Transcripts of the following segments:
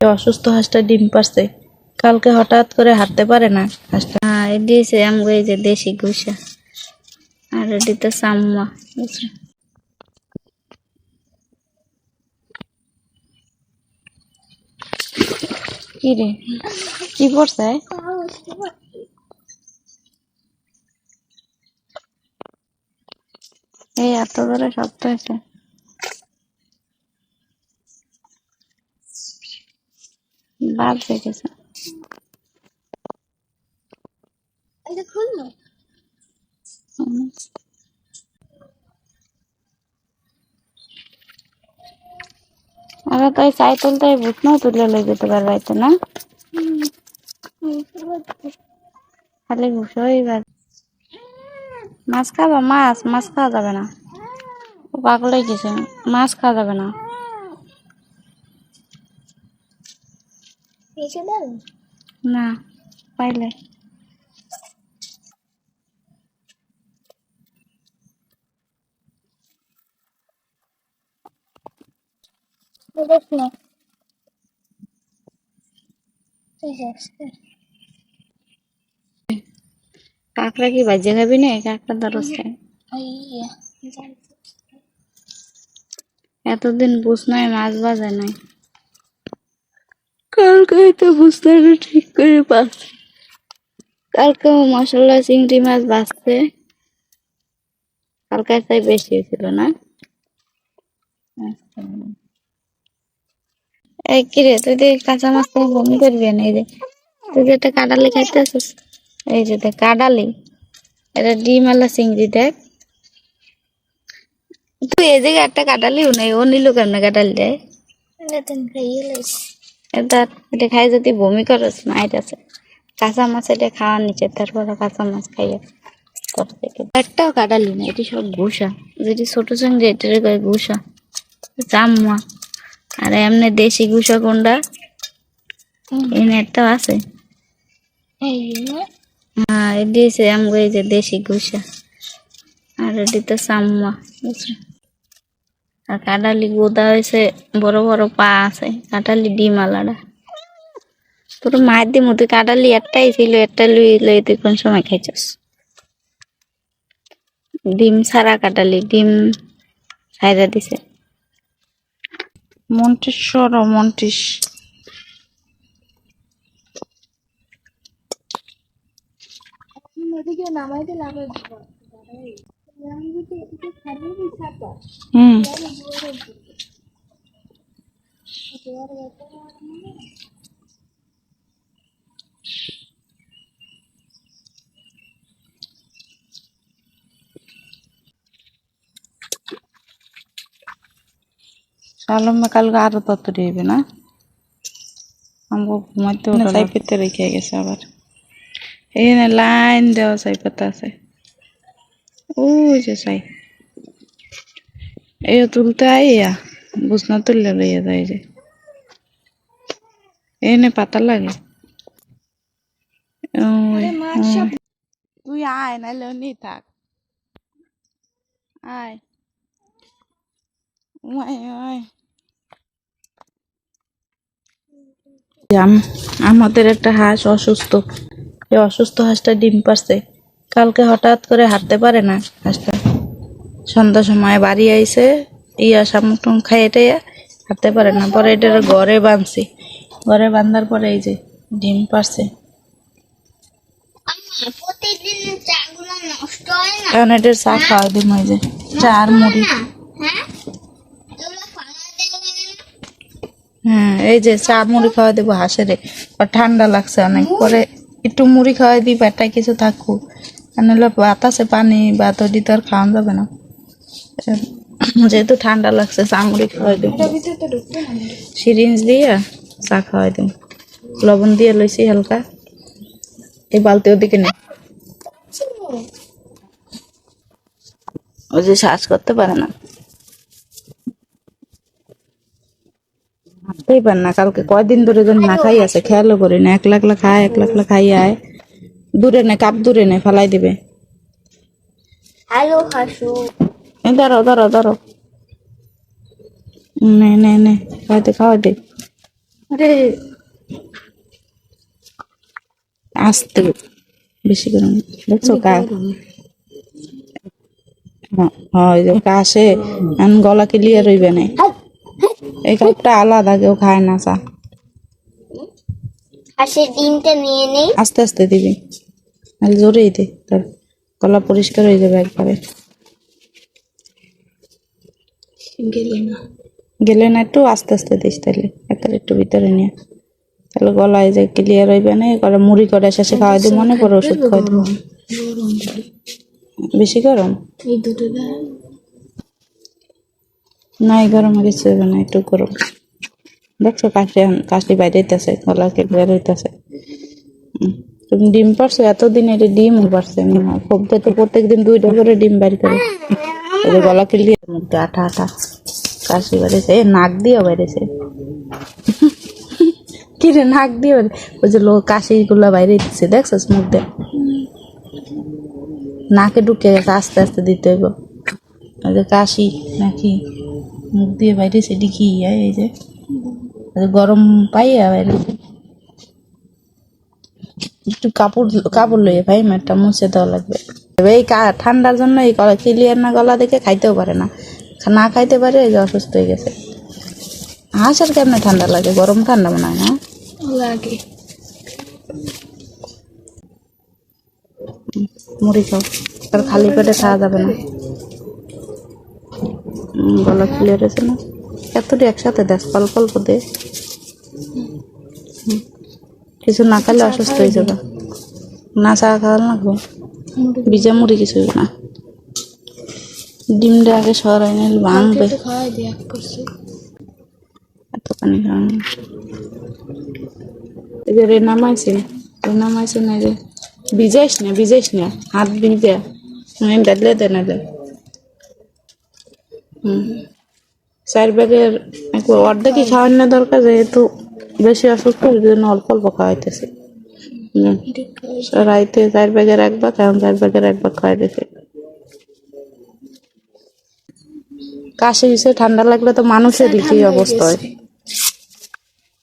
অসুস্থ হাঁসটা ডিম পারছে কালকে হঠাৎ করে হাঁটতে পারে না হাঁসটা। হ্যাঁ এটি হচ্ছে আমগো এই যে দেশি গুসা আর এটি তো সাম্মা। কি রে কি পড়ছে? এই এত ধরে শব্দ হয়েছে বাদ দেখেছে আরে তো এই চাই তুলতে ভূত নাও তুলে লই যেতে পারবাইতে না? খালি ঘুষোই বাদ মাছ খাবা? মাছ মাছ খাওয়া যাবে না। পাগল হয়ে গেছে। মাছ খাওয়া যাবে না। না পাইলে কাঁকড়া কি বাজে খাবি না কাঁকড়া দরস খাই এতদিন বুঝ নাই মাছ বাজে নাই কালকে তো বুঝতে ঠিক করে পাচ্ছি কালকে মশলা চিংড়ি মাছ বাঁচছে। কালকে তাই বেশি হয়েছিল না? এই কিরে তুই যে কাঁচা মাছ তো বমি করবি না এই যে তুই যে একটা কাডালি খাইতেছিস এই যে দেখ কাডালি এটা ডিম আলা চিংড়ি দেখ। তুই এই জায়গায় একটা কাটালিও নেই ও নিল কেমন কাটালি দেয় এটা এটা খাই যদি বমি করস মায়ের আছে। কাঁচা মাছ এটা খাওয়া নিচে তারপরে কাঁচা মাছ খাইয়ে একটাও কাটালি না এটি সব ঘুষা। যেটি ছোট চিংড়ি এটার কয় ঘুষা। চাম্মা আর এমনি দেশি ঘুষা কোনটা? এই নেটটাও আছে। হ্যাঁ এটি আমগো এই যে দেশি ঘুষা। আর এটি তো চাম্মা বুঝছ? আর কাটালি গোদা হয়েছে বড় বড় পা আছে কাটালি ডিম আলাদা। তোর মায়ের দি মতো কাটালি একটাই ছিল একটা লুই লই তুই কোন সময় খাইছস? ডিম ছাড়া কাটালি ডিম ছাইরা দিছে। মন্টেশ্বর ও মন্টিস হুম সালমে কালকে আরও তত্তরি হইবে না? আমাকে ঘুমাইতে ওটা চাই পেতে রেখে গেছে আবার। এখানে লাইন দেওয়া চাই আছে। ওই যে চাই এই তুলতে আইয়া বুঝনা তুললে লইয়া যায় যে এনে পাতা লাগে। তুই আয় নাহলে নি থাক আয় আমাদের একটা হাঁস অসুস্থ এই অসুস্থ হাঁসটা ডিম পারছে কালকে হঠাৎ করে হাঁটতে পারে না। হাঁসটা সন্ধ্যা সময় বাড়ি আইছে ইয়া শামুক খাই টাইয়া হাঁটতে পারে না। পরে এটার ঘরে বাঁধছি। ঘরে বাঁধার পরে এই যে ডিম পারছে হয় এখন এটার চা খাওয়া দিম ওই যে চা আর মুড়ি। হ্যাঁ? হ্যাঁ এই যে চা মুড়ি খাওয়া দেবো হাঁসেরে। আর ঠান্ডা লাগছে অনেক। পরে একটু মুড়ি খাওয়াই দিই পেটটায় কিছু থাকুক। নাহলে বাতাসে পানি বা তৈরি তো আর খাওয়া যাবে না। যেহেতু ঠান্ডা লাগছে, চা মুড়ি খাওয়াই দেবো। সিরিঞ্জ দিয়ে চা খাওয়াই দেবো। লবণ দিয়ে লইছি হালকা। এই বালতি ওদিকে নেই ওই যে শ্বাস করতে পারে না। হাঁটতেই পারে না, কালকে কয়দিন ধরে যেন না খাই আছে খেয়ালও করি না। এক লাখ খায় এক লাখ খাই আয়। দূরে নে কাপ দূরে নে ফেলাই দিবে। হ্যালো হাসু। ধরো ধরো ধরো নে নে নে খাওয়াই দে আরে। আসতে বেশি গরম দেখছ কা? হ্যাঁ, হ্যাঁ ওই যে কাশে গলা ক্লিয়ার হইবে না। এই কাপটা আলাদা কেউ খায় না চা। হাঁসের ডিমটা নিয়ে নেই। আস্তে আস্তে দিবি। আর জোরেই দে তোর গলা পরিষ্কার হয়ে যাবে একবারে। গেলে না। একটু আস্তে আস্তে দিস তাহলে একবারে একটু ভিতরে নিয়ে। তাহলে গলায় যে ক্লিয়ার হইবে না করে মুড়ি করে শেষে খাওয়াই দিব মনে করে ওষুধ খাওয়াই দিব। বেশি গরম? এই দুটো না এই গরমে কিছু হবে না একটু গরম। দেখছ কাশি কাশি বাইরে হইতেছে, গলা ক্লিয়ার হইতেছে। হুম। তুমি ডিম পারছ, এতদিন এটা ডিম পারছে খুব তো প্রত্যেক দিন দুইটা করে ডিম বাইর করে। গলা ক্লিয়ার মধ্যে আঠা আঠা, কাশি বেড়েছে, এ নাক দিয়েও বাইরেছে কি রে নাক দিয়ে ওই যে লোক কাশি গুলা বাইরে দিচ্ছে দেখছিস মুখ দিয়ে নাকে ঢুকে গেছে, আস্তে আস্তে দিতে হইব। ওই যে কাশি নাকি মুখ দিয়ে বাইরেছে ডিকি এই যে। গরম বাইরেছে একটু কাপড় কাপড় লইয়ে ভাই মাঠটা মুছে দেওয়া লাগবে এই ঠান্ডার জন্য এই গলা ক্লিয়ার না গলা দেখে খাইতেও পারে না। না খাইতে পারে এই যে অসুস্থ হয়ে গেছে। হাঁস আর কেমনে ঠান্ডা লাগে? গরম ঠান্ডা মনে হয় না? লাগে। মুড়ি খাও। আর খালি পেটে খাওয়া যাবে না। গলা ক্লিয়ার হয়েছে না? এতটি একসাথে দেখ অল্প অল্প দে। কিছু না খাইলে অসুস্থ হয়ে যাবে। না চা খাওয়া লাগবো ভিজা মুড়ি কিছু না। ডিমটা আগে সরাই নিলে ভাঙবে। এত পানি খাওয়া না। এই যে রে নামাইছে রে নামাইছে না রে ভিজাইস না ভিজাইস না। হাত ভিজা ডালে দে না দে। হুম। চার ব্যাগের একবার অর্ধেকই খাওয়ানো দরকার যেহেতু বেশি অসুস্থ ওই জন্য অল্প অল্প খাওয়াইতেছে। রাইতে চার ব্যাগের এক ভাগ এখন চার ব্যাগের এক ভাগ খাওয়াই দিছে। কাশি হয়েছে ঠান্ডা লাগলে তো মানুষেরই কি অবস্থা হয়?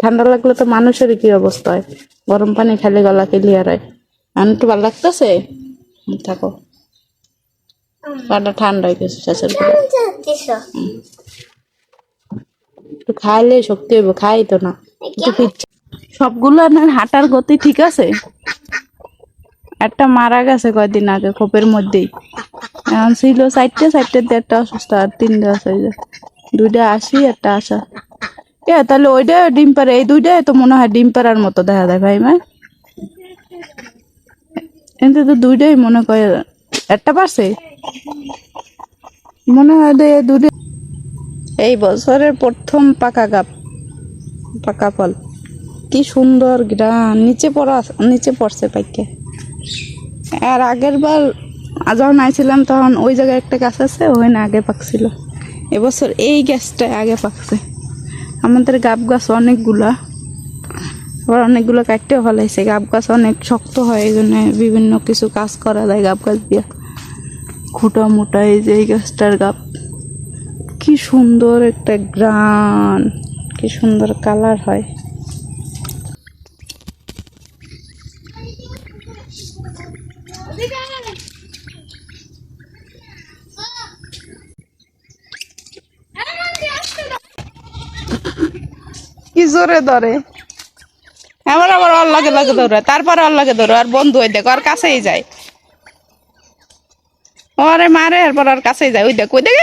ঠান্ডা লাগলে তো মানুষেরই কি অবস্থা হয়? গরম পানি খালি গলা ক্লিয়ার হয়। এখন একটু ভালো লাগতেছে? থাকো। ঠান্ডা হয়ে গেছে পরে একটু খাইলে শক্তি হইব, খাই তো না। সবগুলো না হাঁটার গতি ঠিক আছে? একটা মারা গেছে কয়দিন আগে খোপের মধ্যেই। এখন ছিল চারটে চারটে একটা অসুস্থ, আর তিনটে আছে দুইটা আসি একটা আসা এ, তাহলে ওইটা ডিম পারে এই দুইটা তো মনে হয় ডিম পাড়ার মতো দেখা যায়, ভাই, মা। কিন্তু তো দুইটাই মনে করে একটা পারছে? মনে হয় দুইটা এই বছরের প্রথম পাকা গাপ পাকা ফল। কি সুন্দর গ্রাম নিচে পড়া, নিচে পড়ছে পাইকে। আর আগের বার যখন আইছিলাম তখন ওই জায়গায় একটা গাছ আছে ওই না আগে পাকছিল। এবছর এই গাছটা আগে পাকছে। আমাদের গাব গাছ অনেকগুলা, আবার অনেকগুলো কাটতেও ফলাইছে। গাব গাছ অনেক শক্ত হয়, এই জন্য বিভিন্ন কিছু কাজ করা যায় গাব গাছ দিয়ে। খুঁটা মোটা এই যে এই গাছটার গাব। কি সুন্দর একটা গ্রান, কি সুন্দর কালার হয়। কি জোরে ধরে। এবার আবার ওর লাগে ধরে, তারপরে লাগে ধরে, আর বন্ধু ওই দেখ, আর কাছেই যায়। ওরে মারে, এরপর ওর কাছেই যায়। ওই দেখ ওই দেখ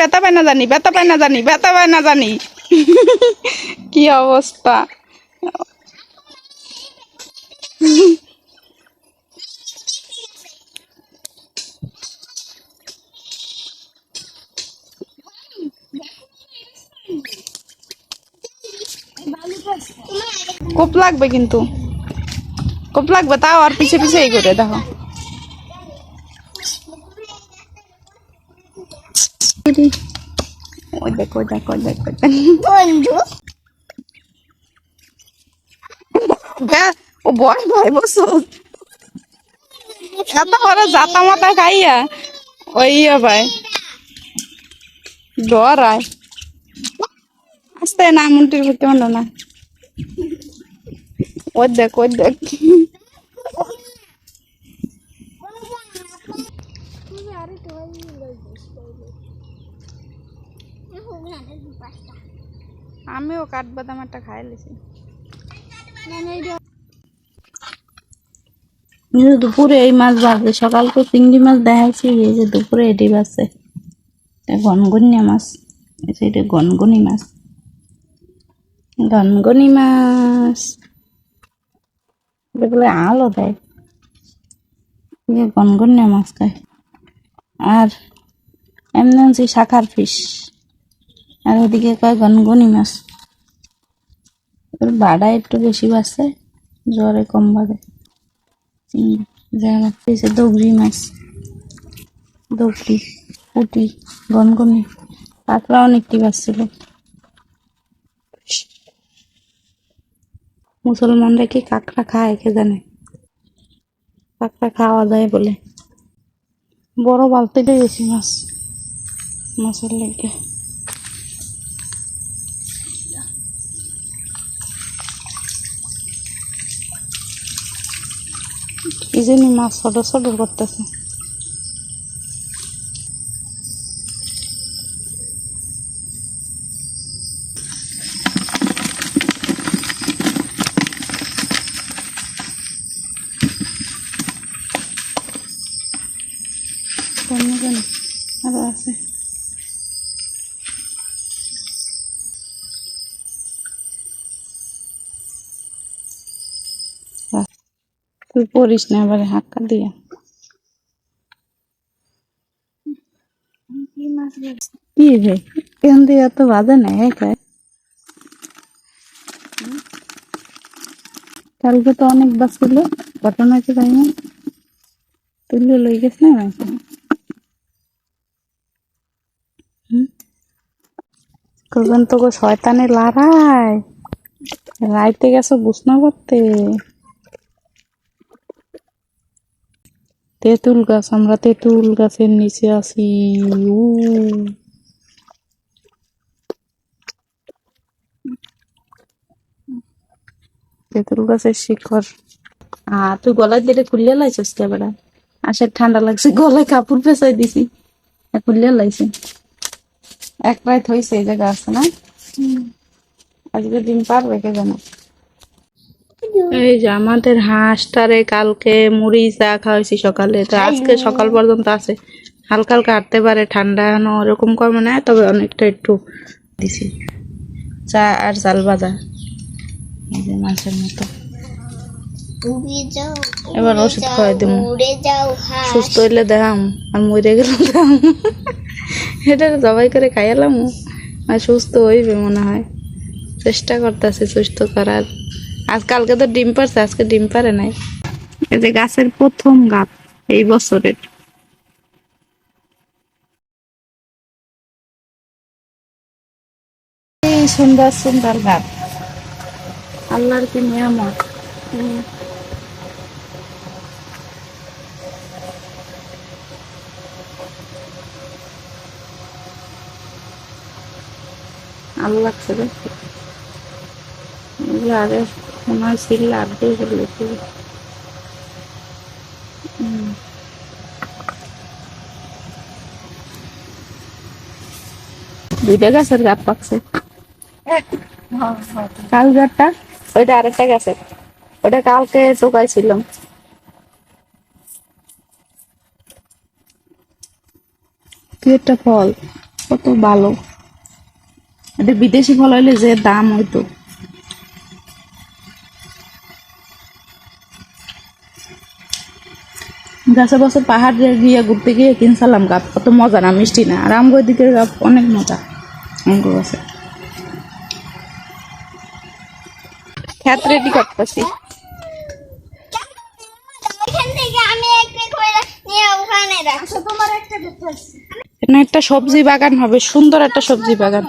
ব্যথা পায় না জানি, ব্যথা পায় না জানি, ব্যথা পায় না জানি। কি অবস্থা? কোপ লাগবে কিন্তু। কোপ লাগবে, তাও আর পিছে পিছে এই করে, দেখো। দেখো ওই দেখো দেখো দেখো। বন্ধু ও ভয় ভয় বসো। এত বড় জাতা মাতা খাইয়া ওই ইয়ে ভাই। ডর আয়। আস্তে না মুন্টির পারল না। ওই দেখ ওই দেখ। আমিও কাঠবাদাম একটা খাই লিছি। দুপুরে এই মাছ বাজে সকাল তো চিংড়ি মাছ দেখাইছি এই যে দুপুরে এটি বাজছে এটা গনগনিয়া মাছ এই যে এটা গনগনি মাছ। গনগনি মাছ। এটা বলে আলো দেয়। এই গনগনিয়া মাছ খায়। আর এমনি হচ্ছে শাখার ফিশ। আর ওদিকে কয় গনগনি মাছ। এবার বাড়া একটু বেশি বাড়ছে, জ্বরে কম বাড়ে। যারা পেয়েছে দগরি মাছ দগরি পুটি, গনগনি কাঁকড়া অনেকটি বাড়ছিল। মুসলমানরা কি কাঁকড়া খায় কে জানে? কাঁকড়া খাওয়া যায় বলে। বড় বালতিতে গেছি মাছ, মাছের লেগে। কি জানি মাছ ছোট ছোট করতেছে। আরও আছে। তুই পড়িস না, এবারে হাক্কা দিয়া। কি রে? এখান দিয়ে এত বাজে না একাই কালকে তো অনেক বাস ছিল ঘটনা কি তাই না। তুলে লই গেছ না কখন তো শয়তানে লড়াই। রাইতে গেছো, বুঝনা করতে। তেঁতুল গাছ আমরা তেঁতুল গাছের নিচে আছি। উ তেঁতুল গাছের শিখর। আ তুই গলায় দিলে খুললে লাইছিস বেড়া? আসার ঠান্ডা লাগছে গলায় কাপড় পেঁচাই দিছি। খুললে লাইছে। এক রাত হয়েছে এই জায়গা আছে না? আজকে দিন পারবে কে জানো? এই যে আমাদের হাঁসটারে কালকে মুড়ি চা খাওয়াইছি সকালে। তো আজকে সকাল পর্যন্ত আছে। হালকা হালকা হাঁটতে পারে ঠান্ডা এখনও ওরকম কমে না তবে অনেকটা একটু দিছি। চা আর চাল ভাজা। এই যে মাছের মতো। এবার ওষুধ খাওয়াই দিব সুস্থ হইলে দেখাম আর মরে গেলে দেখাম। এটা জবাই করে খাইয়ালাম আর সুস্থ হইবে মনে হয়। চেষ্টা করতেছে সুস্থ করার। আজকালকে তো ডিম পারছে আজকে ডিম পারে নাই। এই যে গাছের প্রথম গাছ এই বছরের। সুন্দর সুন্দর গাছ। আল্লাহর কি নিয়ামত? লাগছে দেখতে আগে সিল আগে ফেলেছি হুম। দুইটা গাছের গাছ পাকছে। কাল গাছটা? ওইটা আরেকটা গাছের। ওটা কালকে চোকাইছিলাম কি একটা ফল, কত ভালো। এটা বিদেশি ফল হইলে যে দাম হইতো। গাছে বছর পাহাড় গিয়ে ঘুরতে গিয়ে কিনছিলাম গাপ অত মজা না মিষ্টি না। আর আমগো দিকের গাপ অনেক মজা আমগো গাছে। খ্যাত রেডি করতেছি। এখান একটা সবজি বাগান হবে সুন্দর একটা সবজি বাগান।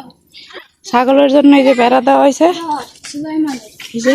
ছাগলের জন্য এই যে বেড়া দেওয়া হয়েছে। যে